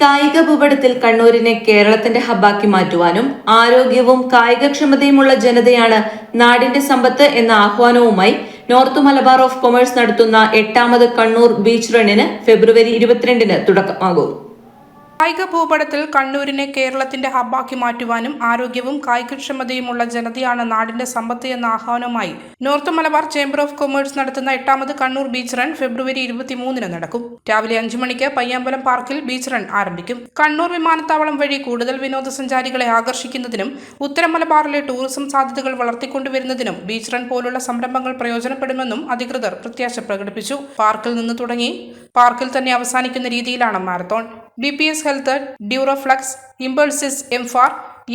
കായിക ഭൂപടത്തിൽ കണ്ണൂരിനെ കേരളത്തിന്റെ ഹബ്ബാക്കി മാറ്റുവാനും ആരോഗ്യവും കായികക്ഷമതയുമുള്ള ജനതയാണ് നാടിന്റെ സമ്പത്ത് എന്ന ആഹ്വാനവുമായി നോർത്ത് മലബാർ ഓഫ് കൊമേഴ്സ് നടത്തുന്ന എട്ടാമത് കണ്ണൂർ ബീച്ച് റണ്ണിന് ഫെബ്രുവരി ഇരുപത്തിരണ്ടിന് തുടക്കമാകും. കായിക ഭൂപടത്തിൽ കണ്ണൂരിനെ കേരളത്തിന്റെ ഹബ്ബാക്കി മാറ്റുവാനും ആരോഗ്യവും കായികക്ഷമതയുമുള്ള ജനതയാണ് നാടിന്റെ സമ്പത്ത് എന്ന ആഹ്വാനവുമായി. North Malabar chamber of commerce നടത്തുന്ന എട്ടാമത് കണ്ണൂർ ബീച്ച് റൺ ഫെബ്രുവരി ഇരുപത്തിമൂന്നിന് നടക്കും. രാവിലെ അഞ്ചു മണിക്ക് പയ്യാമ്പലം പാർക്കിൽ ബീച്ച് റൺ ആരംഭിക്കും. കണ്ണൂർ വിമാനത്താവളം വഴി കൂടുതൽ വിനോദസഞ്ചാരികളെ ആകർഷിക്കുന്നതിനും ഉത്തര മലബാറിലെ ടൂറിസം സാധ്യതകൾ വളർത്തിക്കൊണ്ടുവരുന്നതിനും ബീച്ച് റൺ പോലുള്ള സംരംഭങ്ങൾ പ്രയോജനപ്പെടുമെന്നും അധികൃതർ പ്രത്യാശ പ്രകടിപ്പിച്ചു. പാർക്കിൽ നിന്ന് തുടങ്ങി പാർക്കിൽ തന്നെ അവസാനിക്കുന്ന രീതിയിലാണ് marathon. B P S health Duroflex ഇമ്പൾസിസ് എംഫാർ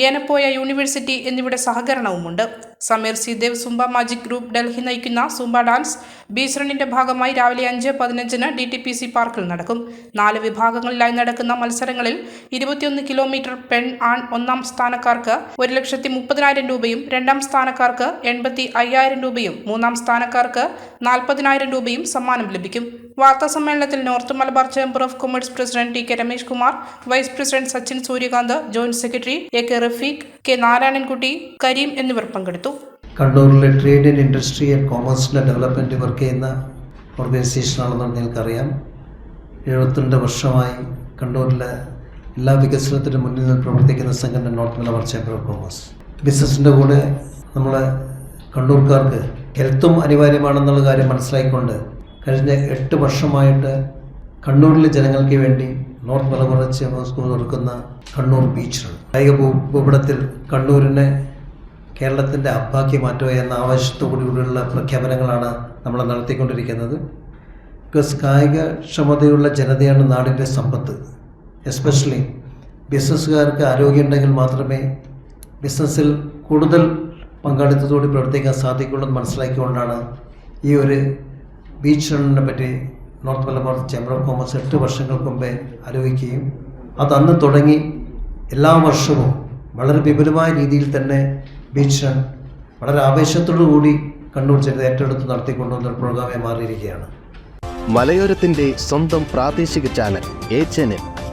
ഏനപ്പോയ യൂണിവേഴ്സിറ്റി എന്നിവയുടെ സഹകരണവുമുണ്ട്. സമീർ സിദേവ് സുംബ മാജിക് ഗ്രൂപ്പ് ഡൽഹി നയിക്കുന്ന സുംബ ഡാൻസ് ബീച്ച് ഭാഗമായി രാവിലെ അഞ്ച് പതിനഞ്ചിന് ഡി ടി പി സി പാർക്കിൽ നടക്കും. നാല് വിഭാഗങ്ങളിലായി നടക്കുന്ന മത്സരങ്ങളിൽ ഇരുപത്തിയൊന്ന് കിലോമീറ്റർ പെൺ ആൺ ഒന്നാം സ്ഥാനക്കാർക്ക് ഒരു ലക്ഷത്തി മുപ്പതിനായിരം രൂപയും രണ്ടാം സ്ഥാനക്കാർക്ക് എൺപത്തി അയ്യായിരം രൂപയും മൂന്നാം സ്ഥാനക്കാർക്ക് നാൽപ്പതിനായിരം രൂപയും സമ്മാനം ലഭിക്കും. വാർത്താ സമ്മേളനത്തിൽ north Malabar chamber of commerce president T K Ramesh Kumar vice president Sachin Suryakant joint secretary A K Rafeeq K Narayanankutty Kareem എന്നിവർ പങ്കെടുത്തു. കണ്ണൂരിലെ ട്രേഡ് ആൻഡ് ഇൻഡസ്ട്രി ആൻഡ് കോമേഴ്സിന്റെ ഡെവലപ്മെന്റ് വർക്ക് ചെയ്യുന്ന ഓർഗനൈസേഷനാണെന്ന് നിങ്ങൾക്കറിയാം. എഴുപത്തിരണ്ട് വർഷമായി കണ്ണൂരിലെ എല്ലാ വികസനത്തിനും മുന്നിൽ നിന്ന് പ്രവർത്തിക്കുന്ന സംഘടന north Malabar chamber of commerce. ബിസിനസ്സിന്റെ കൂടെ നമ്മൾ കണ്ണൂർക്കാർക്ക് ഹെൽത്തും അനിവാര്യമാണെന്നുള്ള കാര്യം മനസ്സിലാക്കിക്കൊണ്ട് കഴിഞ്ഞ എട്ട് വർഷമായിട്ട് കണ്ണൂരിലെ ജനങ്ങൾക്ക് വേണ്ടി നോർത്ത് ചേംബർ സ്കൂൾ ഒരുക്കുന്ന കണ്ണൂർ ബീച്ച് റൺ കായിക ഭൂപടത്തിൽ കണ്ണൂരിനെ കേരളത്തിന്റെ അപ്പാക്കി മാറ്റുക എന്ന ആവശ്യത്തോടുകൂടിയുള്ള പ്രഖ്യാപനങ്ങളാണ് നമ്മൾ നടത്തിക്കൊണ്ടിരിക്കുന്നത്. ബിക്കോസ് കായികക്ഷമതയുള്ള ജനതയാണ് നാടിന്റെ സമ്പത്ത്. എസ്പെഷ്യലി ബിസിനസ്സുകാർക്ക് ആരോഗ്യമുണ്ടെങ്കിൽ മാത്രമേ ബിസിനസ്സിൽ കൂടുതൽ പങ്കാളിത്തത്തോടെ പ്രവർത്തിക്കാൻ സാധിക്കുള്ളൂ എന്ന് മനസ്സിലാക്കിക്കൊണ്ടാണ് ഈ ഒരു ബീച്ച് റണ്ണിനെ പറ്റി north Malabar chamber of commerce എട്ട് വർഷങ്ങൾക്ക് മുമ്പേ ആലോചിക്കുകയും അത് അന്ന് തുടങ്ങി എല്ലാ വർഷവും വളരെ വിപുലമായ രീതിയിൽ തന്നെ ബീച്ച് റൺ വളരെ ആവേശത്തോടു കൂടി കണ്ണൂർ ജനത ഏറ്റെടുത്ത് നടത്തിക്കൊണ്ടുവന്ന ഒരു പ്രോഗ്രാമായി മാറിയിരിക്കുകയാണ്. മലയോരത്തിന്റെ സ്വന്തം പ്രാദേശിക ചാനൽ എ ചാനൽ